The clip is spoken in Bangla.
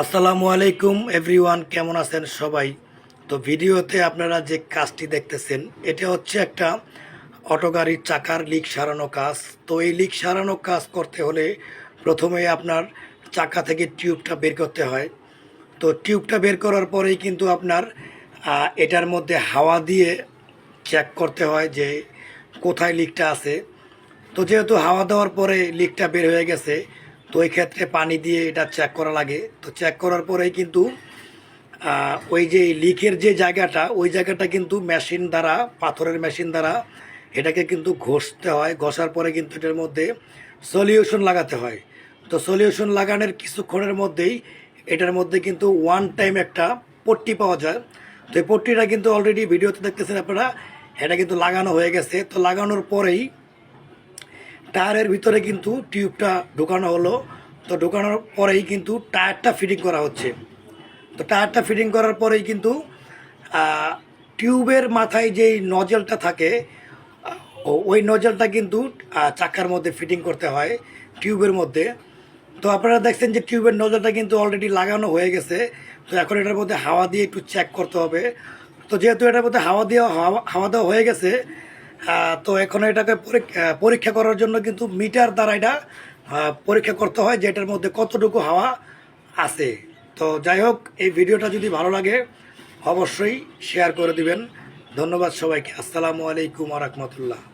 আসসালামু আলাইকুম এভরিওয়ান কেমন আছেন সবাই? তো ভিডিওতে আপনারা যে কাজটি দেখতেছেন, এটা হচ্ছে একটা অটো গাড়ির চাকার লিক সারানো কাজ। তো এই লিক সারানো কাজ করতে হলে প্রথমে আপনার চাকা থেকে টিউবটা বের করতে হয়। তো টিউবটা বের করার পরেই কিন্তু আপনার এটার মধ্যে হাওয়া দিয়ে চেক করতে হয় যে কোথায় লিকটা আছে। তো যেহেতু হাওয়া দেওয়ার পরে লিকটা বের হয়ে গেছে তো ওই ক্ষেত্রে পানি দিয়ে এটা চেক করা লাগে। তো চেক করার পরেই কিন্তু ওই যে লিকের যে জায়গাটা, ওই জায়গাটা কিন্তু মেশিন দ্বারা, পাথরের মেশিন দ্বারা এটাকে কিন্তু ঘষতে হয়। ঘষার পরে কিন্তু এটার মধ্যে সলিউশন লাগাতে হয়। তো সলিউশন লাগানোর কিছুক্ষণের মধ্যেই এটার মধ্যে কিন্তু ওয়ান টাইম একটা পট্টি পাওয়া যায়। তো এই পট্টিটা কিন্তু অলরেডি ভিডিওতে দেখতেছেন আপনারা, এটা কিন্তু লাগানো হয়ে গেছে। তো লাগানোর পরেই টায়ারের ভিতরে কিন্তু টিউবটা ঢোকানো হলো। তো ঢোকানোর পরেই কিন্তু টায়ারটা ফিটিং করা হচ্ছে। তো টায়ারটা ফিটিং করার পরেই কিন্তু টিউবের মাথায় যেই নজেলটা থাকে ওই নজেলটা কিন্তু চাকার মধ্যে ফিটিং করতে হয়, টিউবের মধ্যে। তো আপনারা দেখছেন যে টিউবের নজলটা কিন্তু অলরেডি লাগানো হয়ে গেছে। তো এখন এটার মধ্যে হাওয়া দিয়ে একটু চেক করতে হবে। তো যেহেতু এটার মধ্যে হাওয়া দেওয়া হাওয়া দেওয়া হয়ে গেছে তো এখন এটাকে পরীক- পরীক্ষা করার জন্য কিন্তু মিটার দ্বারা এটা পরীক্ষা করতে হয় যে এটার মধ্যে কতটুকু হাওয়া আছে। তো যাই হোক, এই ভিডিওটা যদি ভালো লাগে, অবশ্যই শেয়ার করে দিবেন। ধন্যবাদ সবাইকে। আসসালামু আলাইকুম রহমতুল্লাহ।